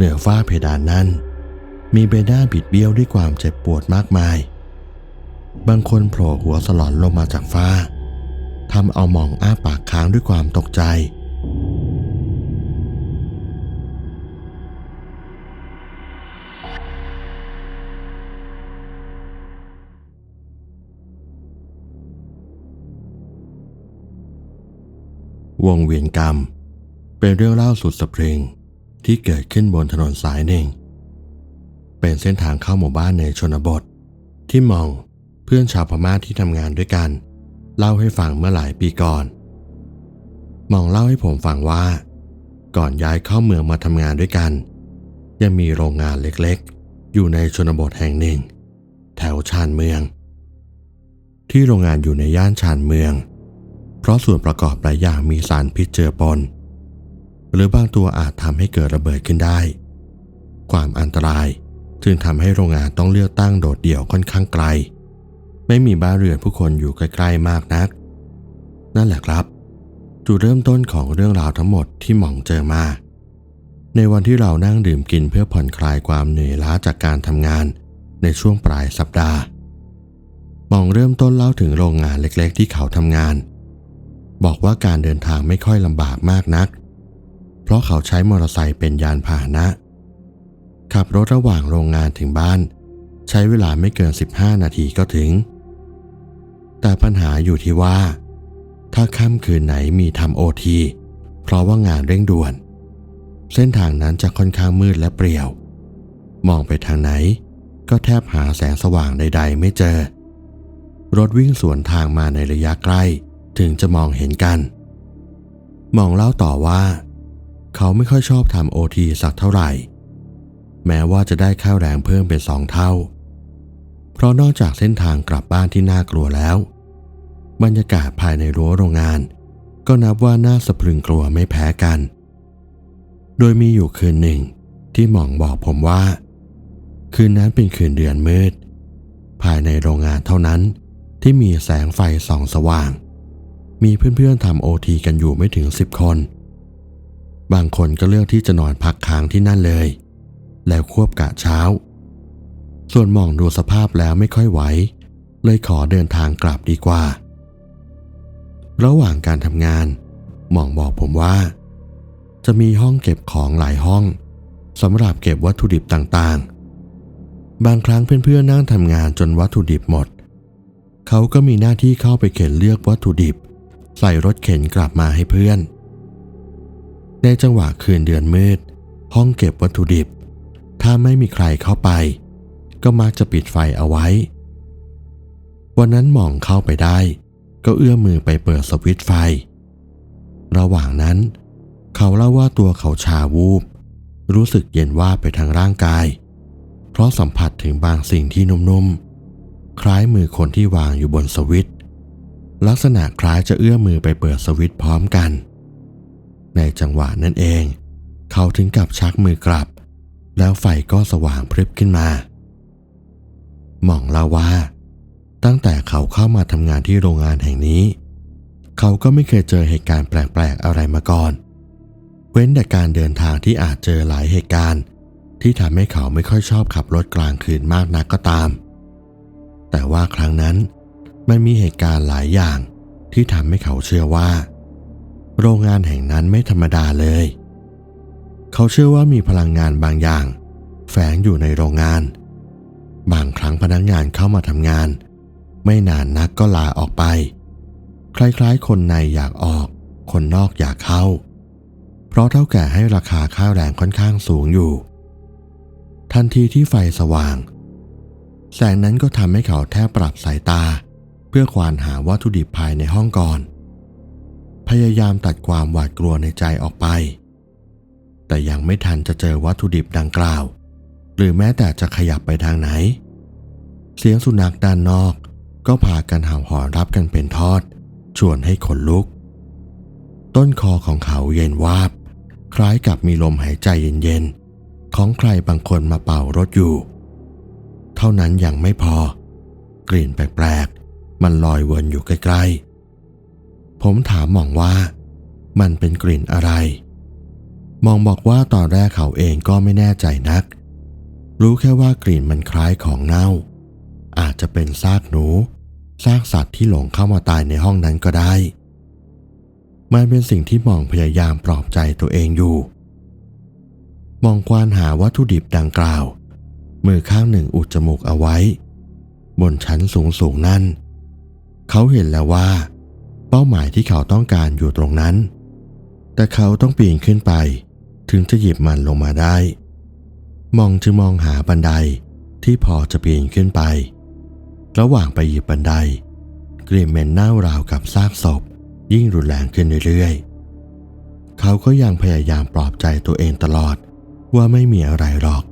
เหนือฝ้าเพดานนั้น มีใบหน้าบิดเบี้ยวด้วยความเจ็บปวดมากมาย บางคนโผล่หัวสลอนลงมาจากฝ้าทำเอามองอ้าปากค้างด้วยความตกใจ วงเวียนกรรม เป็นเรื่องเล่าสุดสะพรึง ที่เกิดขึ้นบนถนนสายหนึ่ง เป็นเส้นทางเข้าหมู่บ้านในชนบท ที่มองเพื่อนชาวพม่าที่ทำงานด้วยกัน เล่าให้ฟังเมื่อหลายปีก่อน มองเล่าให้ผมฟังว่า ก่อนย้ายเข้าเมืองมาทำงานด้วยกัน ยังมีโรงงานเล็กๆ อยู่ในชนบทแห่งหนึ่ง แถวชานเมือง ที่โรงงานอยู่ในย่านชานเมือง เพราะส่วนประกอบหลายอย่างมีสารพิษเจือปน หรือบางตัวอาจทำให้เกิดระเบิดขึ้นได้ ความอันตรายจึงทำให้โรงงานต้องเลือกตั้งโดดเดี่ยวค่อนข้างไกล ไม่มีบ้านเรือนผู้คนอยู่ใกล้ๆมากนัก นั่นแหละครับ จุดเริ่มต้นของเรื่องราวทั้งหมดที่หม่องเจอมา ในวันที่เรานั่งดื่มกินเพื่อผ่อนคลายความเหนื่อยล้าจากการทำงานในช่วงปลายสัปดาห์หม่องเริ่มต้นเล่าถึงโรงงานเล็กๆ ที่เขาทำงาน บอกว่าการเดินทางไม่ค่อยลำบากมากนัก ราะเขาใช้มอเตอร์ไซค์เป็นยานพาหนะ ขับรถระหว่างโรงงานถึงบ้าน ใช้เวลาไม่เกิน 15 นาทีก็ถึง แต่ปัญหาอยู่ที่ว่า ถ้าค่ำคืนไหนมีทำโอทีเพราะว่างานเร่งด่วน เส้นทางนั้นจะค่อนข้างมืดและเปรี่ยว มองไปทางไหน ก็แทบหาแสงสว่างใด ๆ ไม่เจอ รถวิ่งสวนทางมาในระยะใกล้ ถึงจะมองเห็นกัน มองเล่าต่อว่า เขาไม่ค่อยชอบทำโอทีสักเท่าไหร่ แม้ว่าจะได้ข้าวแรงเพิ่มเป็นสองเท่า เพราะนอกจากเส้นทางกลับบ้านที่น่ากลัวแล้ว บรรยากาศภายในรั้วโรงงาน ก็นับว่าน่าสะพรึงกลัวไม่แพ้กัน โดยมีอยู่คืนหนึ่งที่หม่องบอกผมว่า คืนนั้นเป็นคืนเดือนมืด ภายในโรงงานเท่านั้นที่มีแสงไฟส่องสว่าง มีเพื่อนๆทำโอทีกันอยู่ไม่ถึงสิบคน บางคนก็เลือกที่จะนอนพักค้างที่นั่นเลย แล้วควบกะเช้า ส่วนมองดูสภาพแล้วไม่ค่อยไหว เลยขอเดินทางกลับดีกว่า ระหว่างการทำงานหมองบอกผมว่า จะมีห้องเก็บของหลายห้องสำหรับเก็บวัตถุดิบต่างๆ บางครั้งเพื่อนๆนั่งทำงานจนวัตถุดิบหมด เขาก็มีหน้าที่เข้าไปเข็นเลือกวัตถุดิบ ใส่รถเข็นกลับมาให้เพื่อน ในจังหวะคืนเดือนมืด ห้องเก็บวัตถุดิบ ถ้าไม่มีใครเข้าไป ก็มักจะปิดไฟเอาไว้ วันนั้นหม่องเข้าไปได้ ก็เอื้อมมือไปเปิดสวิตช์ไฟ ระหว่างนั้น เขาเล่าว่าตัวเขาชาวูบ รู้สึกเย็นว่าไปทางร่างกาย เพราะสัมผัสถึงบางสิ่งที่นุ่มๆ คล้ายมือคนที่วางอยู่บนสวิตช์ลักษณะคล้ายจะเอื้อมมือไปเปิดสวิตช์พร้อมกัน ในจังหวะนั้นเอง เขาถึงกับชักมือกลับ แล้วไฟก็สว่างพริบขึ้นมา หม่องเล่าว่า ตั้งแต่เขาเข้ามาทำงานที่โรงงานแห่งนี้ เขาก็ไม่เคยเจอเหตุการณ์แปลกๆอะไรมาก่อน เว้นแต่การเดินทางที่อาจเจอหลายเหตุการณ์ ที่ทำให้เขาไม่ค่อยชอบขับรถกลางคืนมากนักก็ตาม แต่ว่าครั้งนั้นมันมีเหตุการณ์หลายอย่างที่ทำให้เขาเชื่อว่า โรงงานแห่งนั้นไม่ธรรมดาเลย เขาเชื่อว่ามีพลังงานบางอย่าง แฝงอยู่ในโรงงาน บางครั้งพนักงานเข้ามาทำงาน ไม่นานนักก็ลาออกไป คล้ายๆ คนในอยากออก คนนอกอยากเข้า เพราะเท่าแก่ให้ราคาค่าแรงค่อนข้างสูงอยู่ ทันทีที่ไฟสว่าง แสงนั้นก็ทำให้เขาแทบปรับสายตา เพื่อควานหาวัตถุดิบภายในห้องก่อน พยายามตัดความหวาดกลัวในใจออกไป แต่ยังไม่ทันจะเจอวัตถุดิบดังกล่าว หรือแม้แต่จะขยับไปทางไหน เสียงสุนัขด้านนอกก็พากันห่าหอนรับกันเป็นทอด ชวนให้ขนลุก ต้นคอของเขาเย็นวาบ คล้ายกับมีลมหายใจเย็นๆ ของใครบางคนมาเป่ารถอยู่ เท่านั้นยังไม่พอ กลิ่นแปลกๆ มันลอยวนอยู่ใกล้ๆ ผมถามหม่องว่า มันเป็นกลิ่นอะไร มองบอกว่าตอนแรกเขาเองก็ไม่แน่ใจนัก รู้แค่ว่ากลิ่นมันคล้ายของเน่า อาจจะเป็นซากหนู ซากสัตว์ที่หลงเข้ามาตายในห้องนั้นก็ได้ มันเป็นสิ่งที่มองพยายามปลอบใจตัวเองอยู่ มองควานหาวัตถุดิบดังกล่าว มือข้างหนึ่งอุดจมูกเอาไว้ บนชั้นสูงสูงนั่น เขาเห็นแล้วว่า เป้าหมายที่เขาต้องการอยู่ตรงนั้น แต่เขาต้องปีนขึ้นไป ถึงจะหยิบมันลงมาได้ มองจึงมองหาบันไดที่พอจะปีนขึ้นไป ระหว่างไปหยิบบันได กลิ่นเหม็นเน่าราวกับซากศพ ยิ่งรุนแรงขึ้นเรื่อยๆ เขาก็ยังพยายามปลอบใจตัวเองตลอดว่าไม่มีอะไรหรอก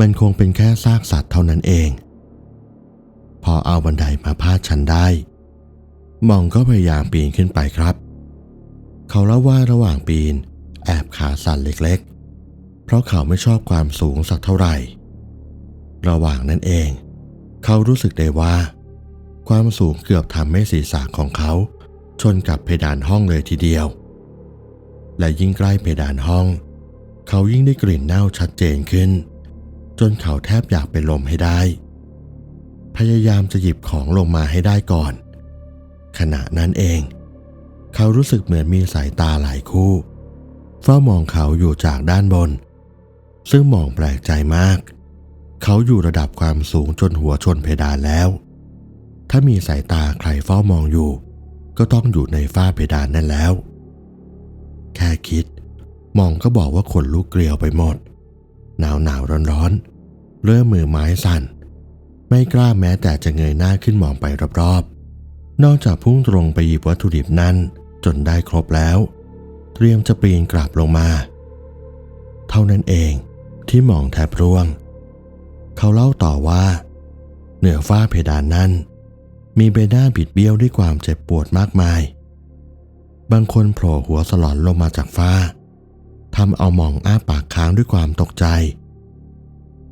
มันคงเป็นแค่ซากสัตว์เท่านั้นเอง พอเอาบันไดมาพาดชันได้ มองก็พยายามปีนขึ้นไปครับ เขาเล่าว่าระหว่างปีน แอบขาสั่นเล็กๆ เพราะเขาไม่ชอบความสูงสักเท่าไหร่ ระหว่างนั้นเอง เขารู้สึกได้ว่า ความสูงเกือบทำให้ศีรษะของเขา ชนกับเพดานห้องเลยทีเดียว และยิ่งใกล้เพดานห้อง เขายิ่งได้กลิ่นเน่าชัดเจนขึ้น จนเขาแทบอยากเป็นลมให้ได้ พยายามจะหยิบของลงมาให้ได้ก่อน ขณะนั้นเอง เขารู้สึกเหมือนมีสายตาหลายคู่ เฝ้ามองเขาอยู่จากด้านบน ซึ่งมองแปลกใจมาก เขาอยู่ระดับความสูงจนหัวชนเพดานแล้ว ถ้ามีสายตาใครเฝ้ามองอยู่ ก็ต้องอยู่ในฝ้าเพดานนั่นแล้ว แค่คิด มองก็บอกว่าขนลุกเกลียวไปหมด หนาวหนาวร้อนร้อนเริ่มมือไม้สั่น ไม่กล้าแม้แต่จะเงยหน้าขึ้นมองไปรอบๆ นอกจากพุ่งตรงไปหยิบวัตถุดิบนั้นจนได้ครบแล้ว เตรียมจะปีนกลับลงมา เท่านั้นเองที่มองแทบร่วง เขาเล่าต่อว่า เหนือฝ้าเพดานนั้น มีใบหน้าบิดเบี้ยวด้วยความเจ็บปวดมากมาย บางคนโผล่หัวสลอนลงมาจากฟ้าทำเอาหมองอ้าปากค้างด้วยความตกใจ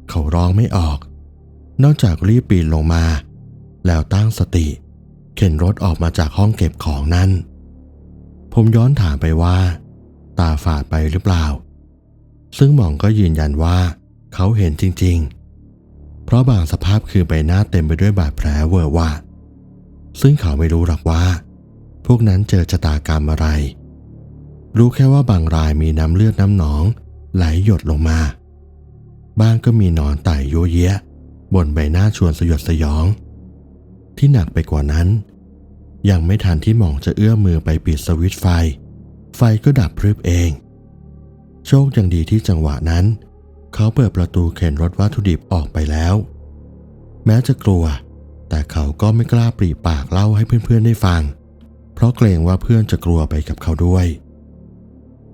เขาร้องไม่ออก นอกจากรีบปีนลงมา แล้วตั้งสติเเข็นรถออกมาจากห้องเก็บของนั้นผมย้อนถามไปว่า ตาฝาดไปหรือเปล่า ซึ่งหมองก็ยืนยันว่าเขาเห็นจริง ๆ เพราะบางสภาพคือใบหน้าเต็มไปด้วยบาดแผลเวอะวะซึ่งเขาไม่รู้หรอกว่า พวกนั้นเจอชะตากรรมอะไร รู้แค่ว่าบางรายมีน้ำเลือดน้ำหนองไหลหยดลงมา บ้างก็มีนอนไต่โยเยะบนใบหน้าชวนสยดสยอง ที่หนักไปกว่านั้น ยังไม่ทันที่หม่องจะเอื้อมมือไปปิดสวิตช์ไฟ ไฟก็ดับพรึบเอง โชคยังดีที่จังหวะนั้น เขาเปิดประตูเข็นรถวัตถุดิบออกไปแล้ว แม้จะกลัว แต่เขาก็ไม่กล้าปรีปากเล่าให้เพื่อนๆได้ฟัง เพราะเกรงว่าเพื่อนจะกลัวไปกับเขาด้วย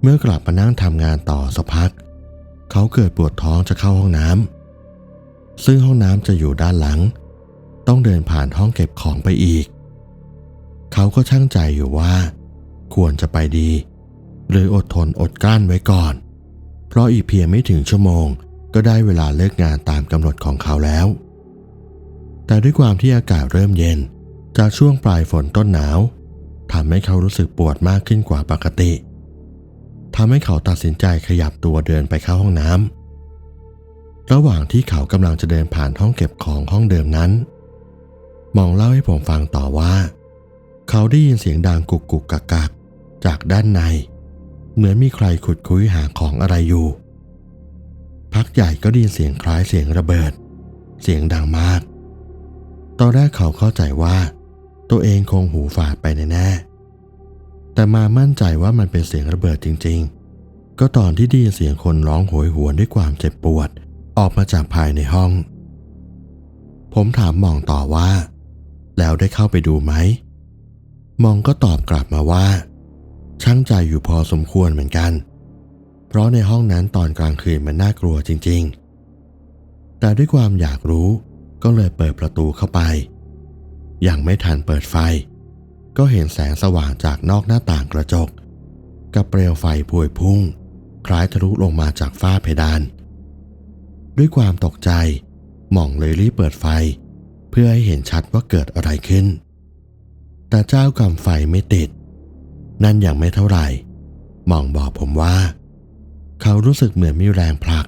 เมื่อกลับมานั่งทำงานต่อสักพัก เขาเกิดปวดท้องจะเข้าห้องน้ำซึ่งห้องน้ำจะอยู่ด้านหลัง ต้องเดินผ่านห้องเก็บของไปอีก เขาก็ช่างใจอยู่ว่า ควรจะไปดี หรืออดทนอดกลั้นไว้ก่อน เพราะอีกเพียงไม่ถึงชั่วโมง ก็ได้เวลาเลิกงานตามกำหนดของเขาแล้ว แต่ด้วยความที่อากาศเริ่มเย็นจากช่วงปลายฝนต้นหนาวทำให้เขารู้สึกปวดมากขึ้นกว่าปกติทำให้เขาตัดสินใจขยับตัวเดินไปเข้าห้องน้ำระหว่างที่เขากำลังจะเดินผ่านห้องเก็บของห้องเดิมนั้น มองเล่าให้ผมฟังต่อว่า เขาได้ยินเสียงดังกุกกุกกักกักจากด้านใน เหมือนมีใครขุดคุยหาของอะไรอยู่ พักใหญ่ก็ได้ยินเสียงคล้ายเสียงระเบิด เสียงดังมาก ตอนแรกเขาเข้าใจว่า ตัวเองคงหูฝาดไปแน่ๆแต่มามั่นใจว่ามันเป็นเสียงระเบิดจริง ๆ ก็ตอนที่ได้ยินเสียงคนร้องโหยหวนด้วยความเจ็บปวด ออกมาจากภายในห้อง ผมถามมองต่อว่า แล้วได้เข้าไปดูไหม มองก็ตอบกลับมาว่า ช่างใจอยู่พอสมควรเหมือนกัน เพราะในห้องนั้นตอนกลางคืนมันน่ากลัวจริง ๆ แต่ด้วยความอยากรู้ก็เลยเปิดประตูเข้าไป ยังไม่ทันเปิดไฟ ก็เห็นแสงสว่างจากนอกหน้าต่างกระจก กับเปลวไฟพวยพุ่ง คล้ายทะลุลงมาจากฝ้าเพดาน ด้วยความตกใจหม่องเลยรีบเปิดไฟ เพื่อให้เห็นชัดว่าเกิดอะไรขึ้น แต่เจ้ากำไฟไม่ติด นั่นอยังไม่เท่าไหร่หม่องบอกผมว่า เขารู้สึกเหมือนมีแรงผลัก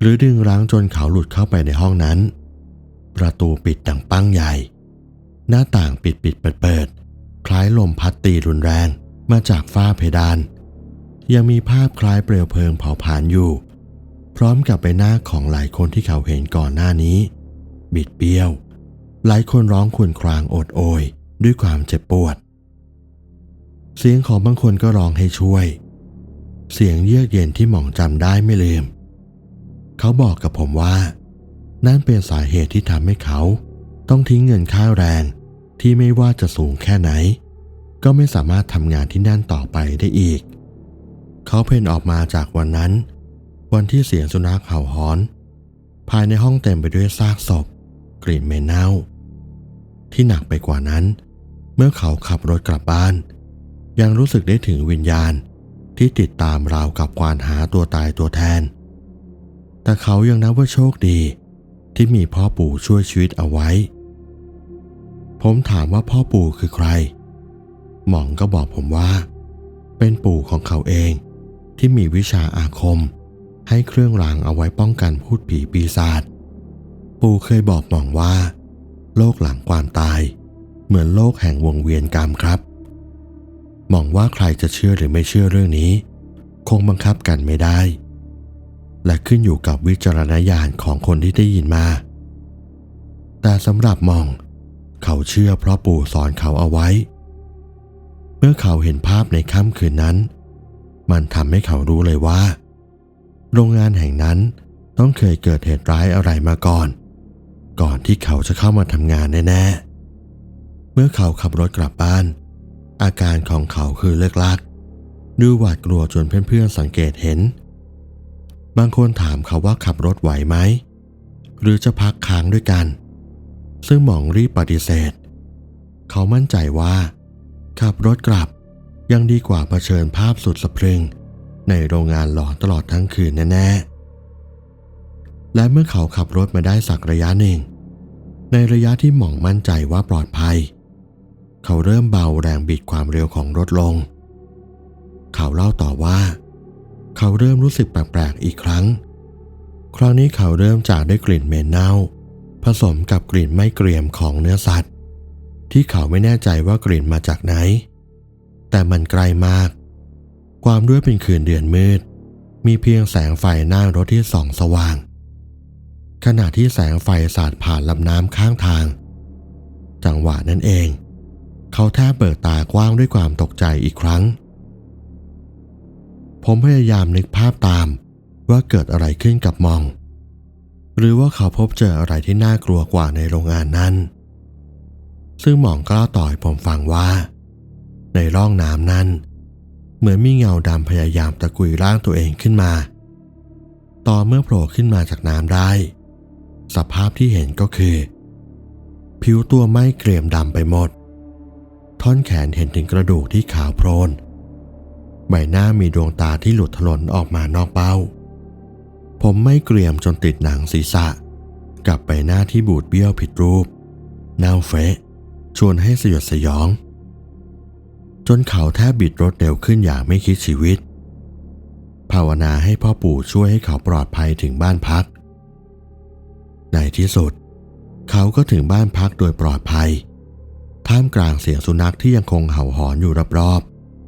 หรือดึงรั้งจนเขาหลุดเข้าไปในห้องนั้น ประตูปิดดังปังใหญ่ หน้าต่างปิดปิดเปิดเปิดคล้ายลมพัดตีรุนแรงมาจากฝ้าเพดาน ยังมีภาพคล้ายเปลวเพลิงเผาผลาญอยู่ พร้อมกับใบหน้าของหลายคนที่เขาเห็นก่อนหน้านี้ บิดเบี้ยว หลายคนร้องควญครางโอดโอยด้วยความเจ็บปวด เสียงของบางคนก็ร้องให้ช่วย เสียงเยือกเย็นที่หม่องจำได้ไม่ลืม เขาบอกกับผมว่า นั่นเป็นสาเหตุที่ทำให้เขา ต้องทิ้งเงินค่าแรงที่ไม่ว่าจะสูงแค่ไหน ก็ไม่สามารถทำงานที่นั่นต่อไปได้อีก เขาเพ่นออกมาจากวันนั้น วันที่เสียงสุนัขเห่าหอน ภายในห้องเต็มไปด้วยซากศพ กลิ่นเหม็นเน่า ที่หนักไปกว่านั้น เมื่อเขาขับรถกลับบ้าน ยังรู้สึกได้ถึงวิญญาณที่ติดตามราวกับควานหาตัวตายตัวแทน แต่เขายังนับว่าโชคดีที่มีพ่อปู่ช่วยชีวิตเอาไว้ ผมถามว่าพ่อปู่คือใคร หม่องก็บอกผมว่า เป็นปู่ของเขาเองที่มีวิชาอาคม ให้เครื่องรางเอาไว้ป้องกันพูดผีปีศาจ ปู่เคยบอกหม่องว่า โลกหลังความตาย เหมือนโลกแห่งวงเวียนกรรมครับหม่องว่าใครจะเชื่อหรือไม่เชื่อเรื่องนี้ คงบังคับกันไม่ได้ และขึ้นอยู่กับวิจารณญาณของคนที่ได้ยินมา แต่สำหรับมอง เขาเชื่อเพราะปู่สอนเขาเอาไว้ เมื่อเขาเห็นภาพในค่ำคืนนั้น มันทำให้เขารู้เลยว่า โรงงานแห่งนั้นต้องเคยเกิดเหตุร้ายอะไรมาก่อน ก่อนที่เขาจะเข้ามาทำงานแน่ๆ เมื่อเขาขับรถกลับบ้าน อาการของเขาคือเลิกลัก ดูหวาดกลัวจนเพื่อนๆสังเกตเห็น บางคนถามเขาว่าขับรถไหวไหม หรือจะพักค้างด้วยกัน ซึ่งหมองรีบปฏิเสธ เขามั่นใจว่า ขับรถกลับยังดีกว่าเผชิญภาพสุดสะพรึง ในโรงงานหลอนตลอดทั้งคืนแน่ๆ และเมื่อเขาขับรถมาได้สักระยะหนึ่ง ในระยะที่หม่องมั่นใจว่าปลอดภัย เขาเริ่มเบาแรงบิดความเร็วของรถลง เขาเล่าต่อว่า เขาเริ่มรู้สึกแปลกๆอีกครั้ง คราวนี้เขาเริ่มจากได้กลิ่นเหม็นเน่า ผสมกับกลิ่นไม่เกรียมของเนื้อสัตว์ ที่เขาไม่แน่ใจว่ากลิ่นมาจากไหน แต่มันไกลมาก ความด้วยเป็นคืนเดือนมืด มีเพียงแสงไฟหน้ารถที่ส่องสว่าง ขณะที่แสงไฟสาดผ่านลำน้ำข้างทาง จังหวะนั้นเอง เขาแทบเปิดตากว้างด้วยความตกใจอีกครั้ง ผมพยายามนึกภาพตามว่าเกิดอะไรขึ้นกับมอง หรือว่าเขาพบเจออะไรที่น่ากลัวกว่าในโรงงานนั้น ซึ่งหมองกล้าต่อยผมฟังว่า ในร่องน้ำนั้น เหมือนมีเงาดำพยายามตะกุยร่างตัวเองขึ้นมา ต่อเมื่อโผล่ขึ้นมาจากน้ำได้ สภาพที่เห็นก็คือ ผิวตัวไหม้เกรียมดำไปหมด ท่อนแขนเห็นถึงกระดูกที่ขาวโพลนใบหน้ามีดวงตาที่หลุดถลนออกมานอกเป้า ผมไม่เกรียมจนติดหนังศีรษะ กับใบหน้าที่บูดเบี้ยวผิดรูปเน่าเฟะชวนให้สยดสยอง จนเขาแทบบิดรถเร็วขึ้นอย่างไม่คิดชีวิต ภาวนาให้พ่อปู่ช่วยให้เขาปลอดภัยถึงบ้านพัก ในที่สุด เขาก็ถึงบ้านพักโดยปลอดภัย ท่ามกลางเสียงสุนัขที่ยังคงเห่าหอนอยู่รอบ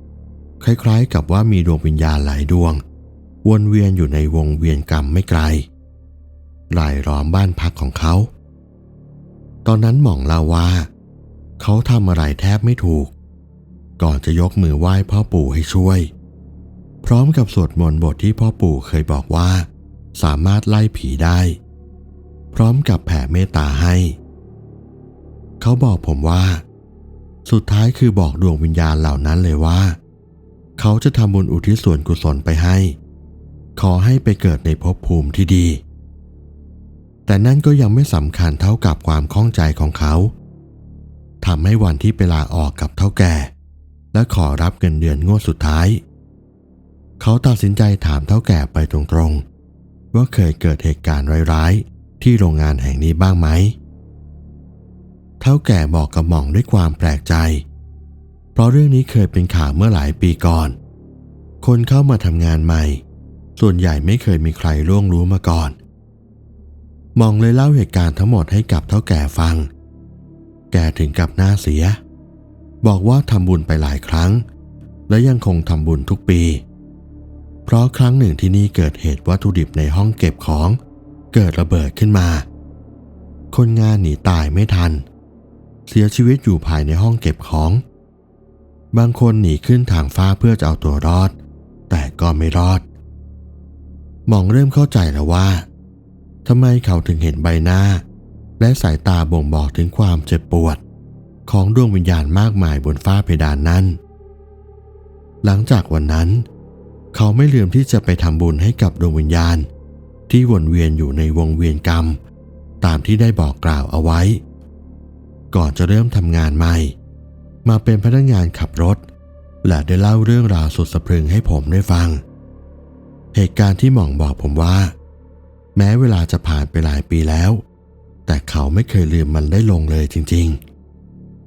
ๆ คล้ายๆกับว่ามีดวงวิญญาณหลายดวง วนเวียนอยู่ในวงเวียนกรรมไม่ไกลรายล้อมบ้านพักของเขา ตอนนั้นหม่องเล่าว่า เขาทำอะไรแทบไม่ถูก ก่อนจะยกมือไหว้พ่อปู่ให้ช่วย พร้อมกับสวดมนต์บทที่พ่อปู่เคยบอกว่า สามารถไล่ผีได้ พร้อมกับแผ่เมตตาให้ เขาบอกผมว่า สุดท้ายคือบอกดวงวิญญาณเหล่านั้นเลยว่า เขาจะทำบุญอุทิศส่วนกุศลไปให้ ขอให้ไปเกิดในภพภูมิที่ดี แต่นั่นก็ยังไม่สำคัญเท่ากับความข้องใจของเขาทำให้วันที่ไปลาออกกับเท่าแก่ และขอรับเงินเดือนงวดสุดท้าย เขาตัดสินใจถามเท่าแก่ไปตรงๆ ว่าเคยเกิดเหตุการณ์ร้ายๆ ที่โรงงานแห่งนี้บ้างไหม เท่าแก่บอกกับหม่องด้วยความแปลกใจ เพราะเรื่องนี้เคยเป็นข่าวเมื่อหลายปีก่อน คนเข้ามาทำงานใหม่ ส่วนใหญ่ไม่เคยมีใครล่วงรู้มาก่อนมองเลยเล่าเหตุการณ์ทั้งหมดให้กับเท่าแก่ฟัง แกถึงกับหน้าเสีย บอกว่าทำบุญไปหลายครั้ง และยังคงทำบุญทุกปี เพราะครั้งหนึ่งที่นี่เกิดเหตุวัตถุดิบในห้องเก็บของ เกิดระเบิดขึ้นมา คนงานหนีตายไม่ทัน เสียชีวิตอยู่ภายในห้องเก็บของ บางคนหนีขึ้นทางฟ้าเพื่อจะเอาตัวรอด แต่ก็ไม่รอด มองเริ่มเข้าใจแล้วว่าทำไมเขาถึงเห็นใบหน้า และสายตาบ่งบอกถึงความเจ็บปวด ของดวงวิญญาณมากมายบนฟ้าเพดานนั้น หลังจากวันนั้น เขาไม่ลืมที่จะไปทำบุญให้กับดวงวิญญาณ ที่วนเวียนอยู่ในวงเวียนกรรม ตามที่ได้บอกกล่าวเอาไว้ ก่อนจะเริ่มทำงานใหม่ มาเป็นพนักงานขับรถ และได้เล่าเรื่องราวสุดสะพรึงให้ผมได้ฟัง เหตุการณ์ที่หม่องบอกผมว่า แม้เวลาจะผ่านไปหลายปีแล้ว แต่เขาไม่เคยลืมมันได้ลงเลยจริงๆ